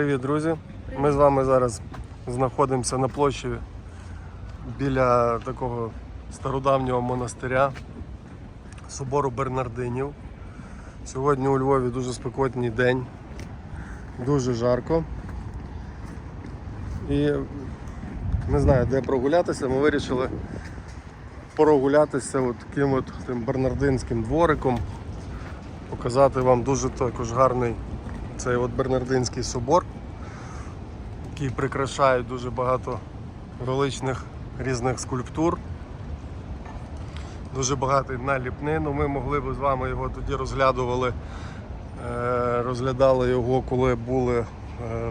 Привіт, друзі! Ми з вами зараз знаходимося на площі біля такого стародавнього монастиря собору Бернардинів. Сьогодні у Львові дуже спекотний день, дуже жарко. І не знаю, де прогулятися. Ми вирішили прогулятися от таким от тим бернардинським двориком, показати вам дуже також гарний цей от Бернардинський собор, який прикрашає дуже багато величних різних скульптур. Дуже багатий на ліпнину. Ми могли б з вами його тоді розглядували, е, розглядали його, коли були е,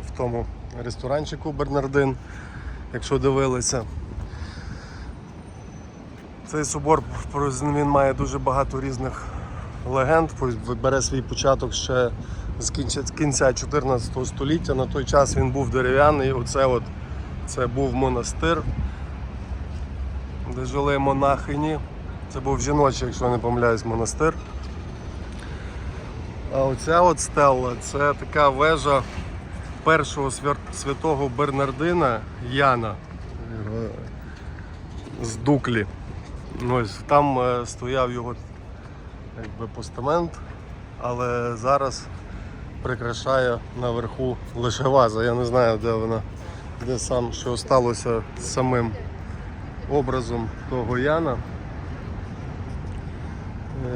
в тому ресторанчику Бернардин, якщо дивилися. Цей собор він має дуже багато різних легенд, бере свій початок ще з кінця, 14 століття. На той час він був дерев'яний. Оце от це був монастир, де жили монахині. Це був жіночий, якщо я не помиляюсь, монастир. А оця от стелла це така вежа першого святого Бернардина Яна з Дуклі. Ось там е, стояв його якби, постамент, але зараз прикрашає наверху лише ваза. Я не знаю, де вона, де сам, що сталося з самим образом того Яна.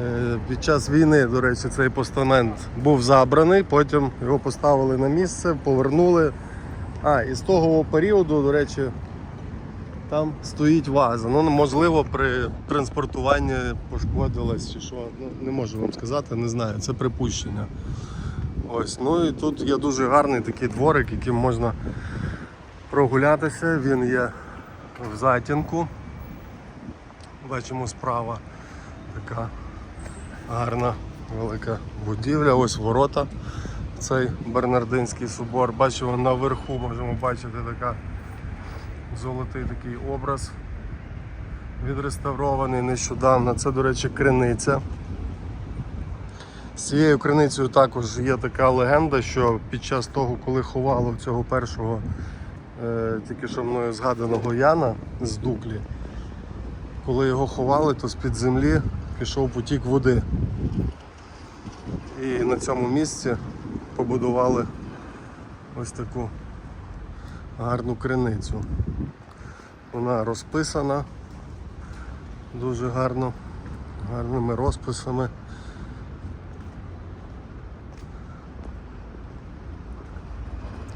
Е, Під час війни, до речі, цей постамент був забраний, потім його поставили на місце, повернули. А, і з того періоду, до речі, там стоїть ваза. Ну, можливо, при транспортуванні пошкодилась чи що. Ну, не можу вам сказати, не знаю, це припущення. Ось, ну і тут є дуже гарний такий дворик, яким можна прогулятися. Він є в затінку. Бачимо справа така гарна велика будівля. Ось ворота. Цей Бернардинський собор. Бачимо наверху, можемо бачити така золотий такий образ. Відреставрований нещодавно. Це, до речі, криниця. З цією криницею також є така легенда, що під час того, коли ховало цього першого, е, тільки що мною згаданого Яна з Дуклі, коли його ховали, то з-під землі пішов потік води. І на цьому місці побудували ось таку гарну криницю. Вона розписана дуже гарно, гарними розписами.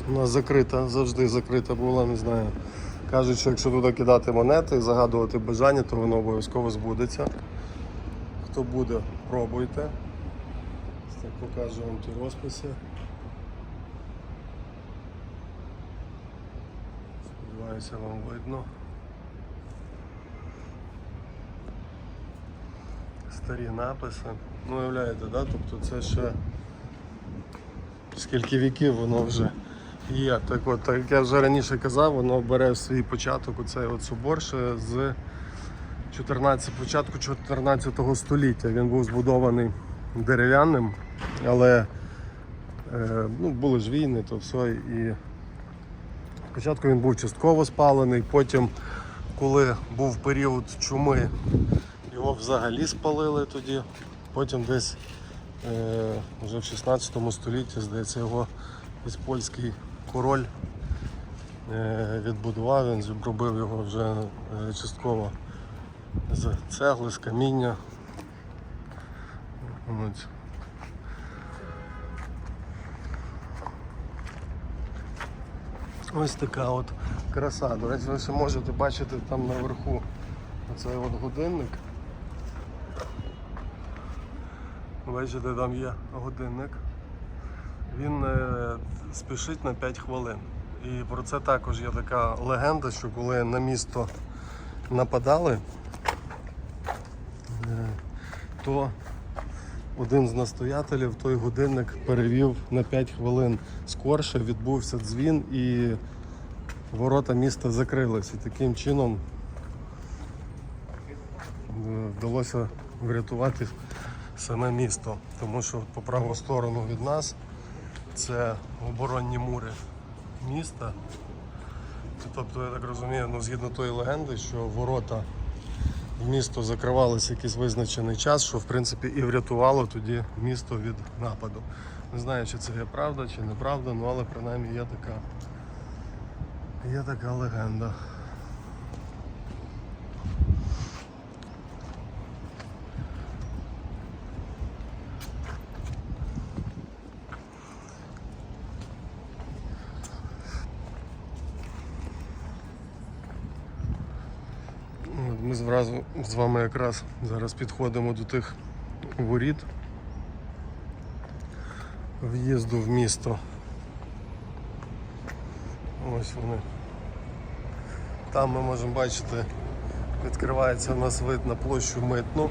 Вона закрита, завжди закрита була, не знаю. Кажуть, що якщо туди кидати монети загадувати бажання, то воно обов'язково збудеться. Хто буде, пробуйте. Так покажу вам ті розписи. Сподіваюся, вам видно. Старі написи. Ну, уявляєте, да? тобто це ще скільки віків воно вже є. Так от, як я вже раніше казав, воно бере свій початок, оцей от собор ще з 14, початку 14 століття. Він був збудований дерев'яним, але е, ну, були ж війни, то все. І спочатку він був частково спалений, потім, коли був період чуми, його взагалі спалили тоді. Потім десь е, вже в 16 столітті, здається, його ось польський король е, відбудував, він зробив його вже е, частково з цегли, з каміння. Ось. Ось така от краса. До речі, ви ще можете бачити там наверху оцей от годинник. Бачите, там є годинник. Він е, спішить на 5 хвилин. І про це також є така легенда, що коли на місто нападали, е, то один з настоятелів той годинник перевів на 5 хвилин скорше, відбувся дзвін і ворота міста закрились. І таким чином е, вдалося врятувати саме місто. Тому що по праву сторону від нас це оборонні мури міста. Тобто, я так розумію, ну, згідно тої легенди, що ворота в місто закривалися якийсь визначений час, що в принципі і врятувало тоді місто від нападу. Не знаю, чи це є правда, чи неправда, ну але принаймні є така, є така легенда. От з вами якраз зараз підходимо до тих воріт в'їзду в місто. Ось вони. Там ми можемо бачити, відкривається у нас вид на площу митну.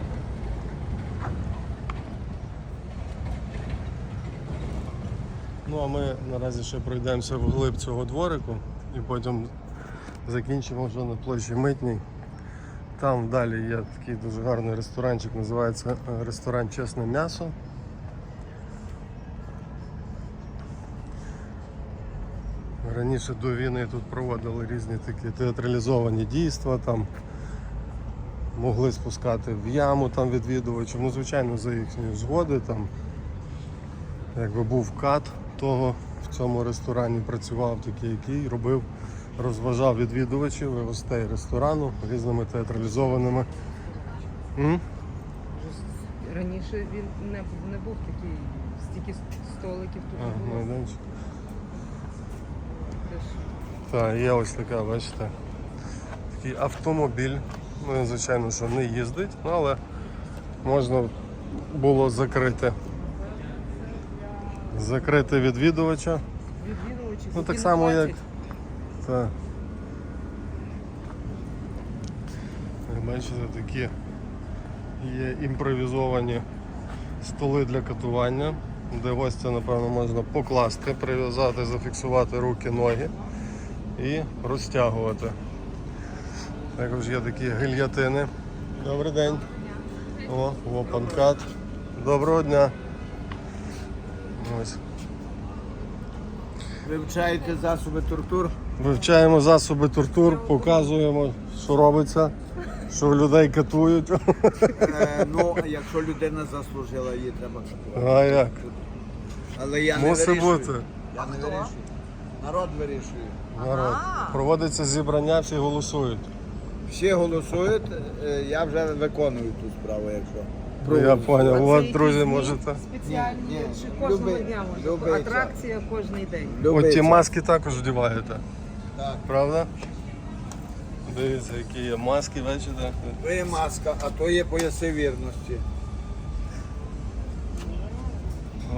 Ну а ми наразі ще пройдемося вглиб цього дворику і потім закінчимо вже на площі митній. Там далі є такий дуже гарний ресторанчик, називається е, ресторан Чесне м'ясо. Раніше до війни тут проводили різні такі театралізовані дійства, там могли спускати в яму там відвідувачів, ну звичайно за їхньої згоди там якби був кат того в цьому ресторані працював такий, який робив, розважав відвідувачів і гостей ресторану різними театралізованими. М? Раніше він не, не був такий, стільки столиків тут А, не було. майданчик. Теж Так, є ось така, бачите, такий автомобіль. Ну, він, звичайно, що не їздить, ну, але можна було закрити. Закрити відвідувача. Відвідувачі Ну, так само, як- Так. Як Бачите, такі є імпровізовані столи для катування, де гостя, напевно, можна покласти, прив'язати, зафіксувати руки, ноги і розтягувати. Також є такі гильятини. Добрий день. О, лопанкат. Доброго дня. Ось. Вивчаєте засоби тортур. Вивчаємо засоби тортур, показуємо, що робиться, що людей катують. Е, ну, а якщо людина заслужила, її треба катувати. А як? Але я не Мусить вирішую. бути. Я не вирішую. Народ вирішує. Народ. Проводиться зібрання, всі голосують. Всі голосують, е, я вже виконую ту справу, якщо. Ну, Я поняв. От, друзі, можете. Спеціальні, Ні, ні, чи кожного дня може. Атракція кожний день. От ті Любиться. маски також вдіваєте. Так. Правда? Дивіться, які є маски, бачите? То є маска, а то є пояси вірності.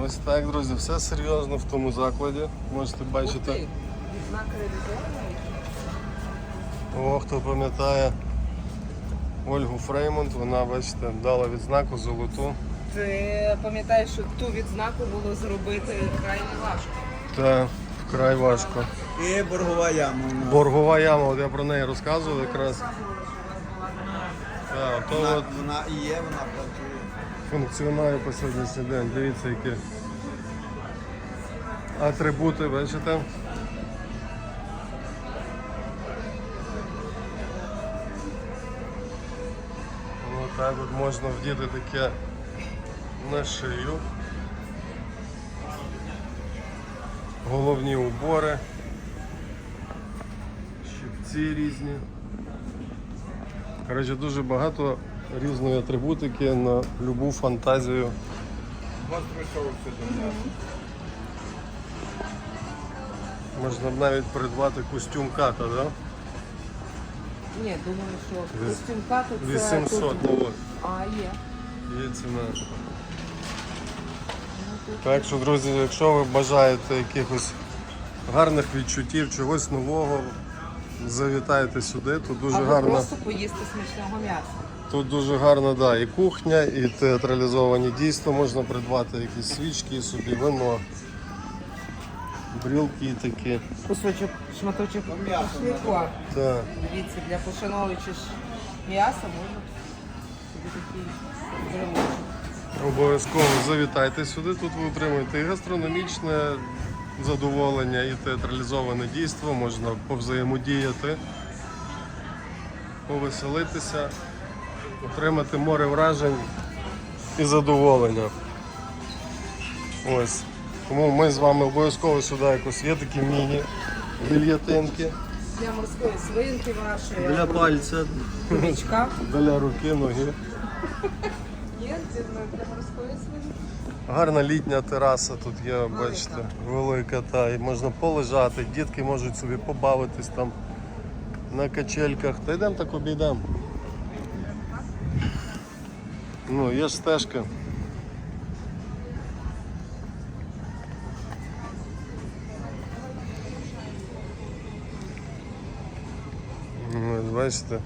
Ось так, друзі, все серйозно в тому закладі. Можете бачити. О, хто пам'ятає Ольгу Фреймонт, вона, бачите, дала відзнаку золоту. Ти пам'ятаєш, що ту відзнаку було зробити крайне важко. Та вкрай важко. І боргова яма. у нас. Боргова яма, от я про неї розказував якраз. Так, то Вона, от вона і є, вона працює. функціонує по сьогоднішній день. Дивіться, які атрибути, бачите? Отак от можна вдіти таке на шию. Головні убори, щипці різні. Коротше, дуже багато різної атрибутики на любу фантазію. Можна б навіть придбати костюм ката, да? Ні, думаю, що костюмка то це 800, тут. ну А, є. є ціна. Так що, друзі, якщо ви бажаєте якихось гарних відчуттів, чогось нового, завітайте сюди. Тут дуже Або гарно. просто поїсти смачного м'яса. Тут дуже гарно, да, і кухня, і театралізовані дійства. Можна придбати якісь свічки собі, вино, брілки такі. Кусочок, шматочок м'ясо. Так. Дивіться, для пошановувачів ж м'яса можна собі такий брелочок. Обов'язково завітайте сюди. Тут ви отримаєте і гастрономічне задоволення, і театралізоване дійство, можна повзаємодіяти, повеселитися, отримати море вражень і задоволення. Ось. Тому ми з вами обов'язково сюди якось є такі міні-більятинки Для морської свинки вашої, для пальця, хомячка. для руки, ноги. Для. Гарна літня тераса тут є, бачите, велика та і можна полежати, дітки можуть собі побавитись там на качельках. Та йдемо так обійдемо. Ну, є ж стежка. Ну, Бачите.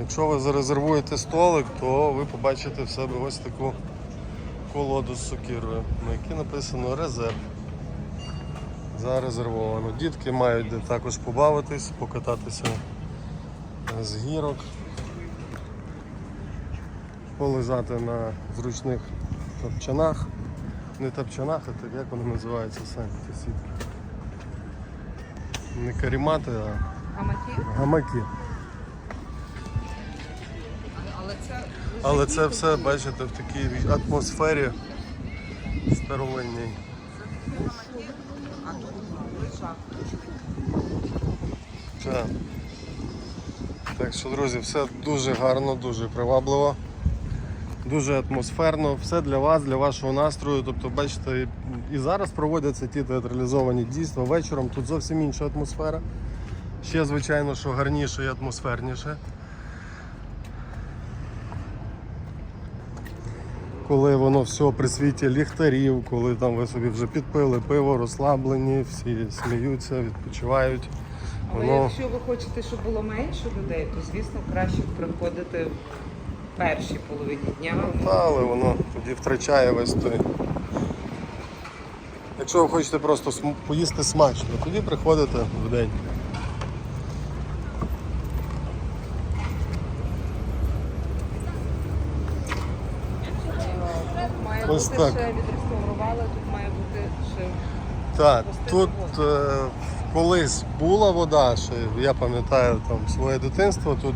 Якщо ви зарезервуєте столик, то ви побачите в себе ось таку колоду з сокирою, на якій написано резерв. Зарезервовано. Дітки мають де також побавитись, покататися з гірок, полежати на зручних тапчанах. Не тапчанах, а так як вони називаються самі ті сітки. Не карімати, а Гамаки. гамаки. Але це все, бачите, в такій атмосфері старовинній. Так. так що, друзі, все дуже гарно, дуже привабливо, дуже атмосферно, все для вас, для вашого настрою. Тобто, бачите, і зараз проводяться ті театралізовані дійства. Вечором тут зовсім інша атмосфера. Ще, звичайно, що гарніше і атмосферніше. Коли воно все при світі ліхтарів, коли там ви собі вже підпили пиво, розслаблені, всі сміються, відпочивають. Але Воно якщо ви хочете, щоб було менше людей, то звісно краще приходити в першій половині дня. Та, але воно тоді втрачає весь той. Якщо ви хочете просто поїсти смачно, тоді приходите в день. Тут має Ось бути так. ще відреставрували, тут має бути ще Так, тут е, колись була вода, ще я пам'ятаю там своє дитинство, тут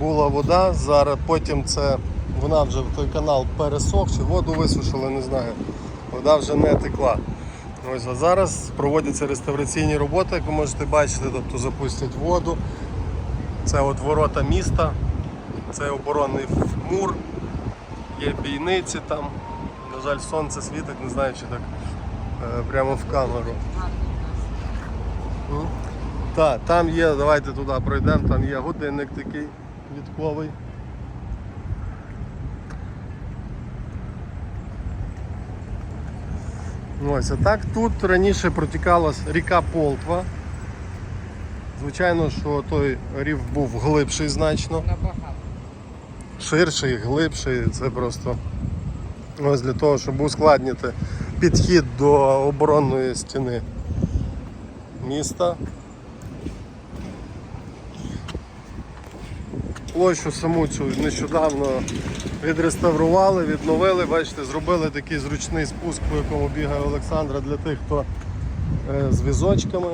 була вода, зараз потім це вона вже в той канал пересох, чи воду висушили, не знаю. Вода вже не текла. Ось, а зараз проводяться реставраційні роботи, як ви можете бачити, тобто запустять воду. Це от ворота міста, це оборонний мур, є бійниці там. На жаль, сонце світить, не знаю, чи так е, прямо в камеру. Так, там є, давайте туди пройдемо, там є годинник такий квітковий. Ось, а так тут раніше протікала ріка Полтва. Звичайно, що той рів був глибший значно набагато. Ширший, глибший. Це просто ось для того, щоб ускладнити підхід до оборонної стіни міста. Площу саму цю нещодавно відреставрували, відновили. Бачите, зробили такий зручний спуск, по якому бігає Олександра для тих, хто е, з візочками.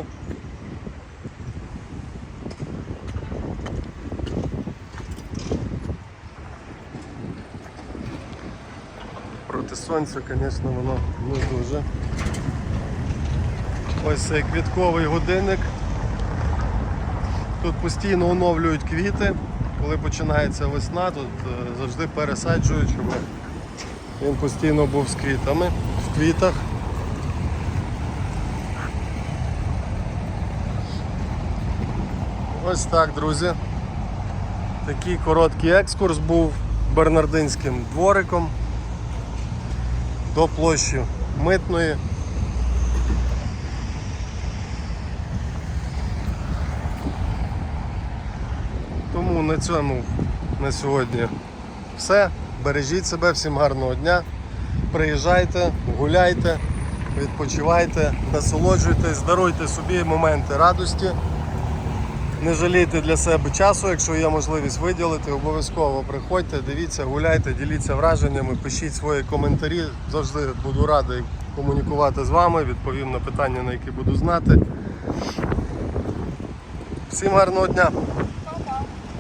Сонця, звісно, воно не дуже. Ось цей квітковий годинник. Тут постійно оновлюють квіти. Коли починається весна, тут е, завжди пересаджують, щоб він постійно був з квітами, в квітах. Ось так, друзі. Такий короткий екскурс був бернардинським двориком до площі митної. Тому на цьому на сьогодні все. Бережіть себе, всім гарного дня. Приїжджайте, гуляйте, відпочивайте, насолоджуйтесь, даруйте собі моменти радості. Не жалійте для себе часу, якщо є можливість виділити, обов'язково приходьте, дивіться, гуляйте, діліться враженнями, пишіть свої коментарі. Завжди буду радий комунікувати з вами, відповім на питання, на які буду знати. Всім гарного дня!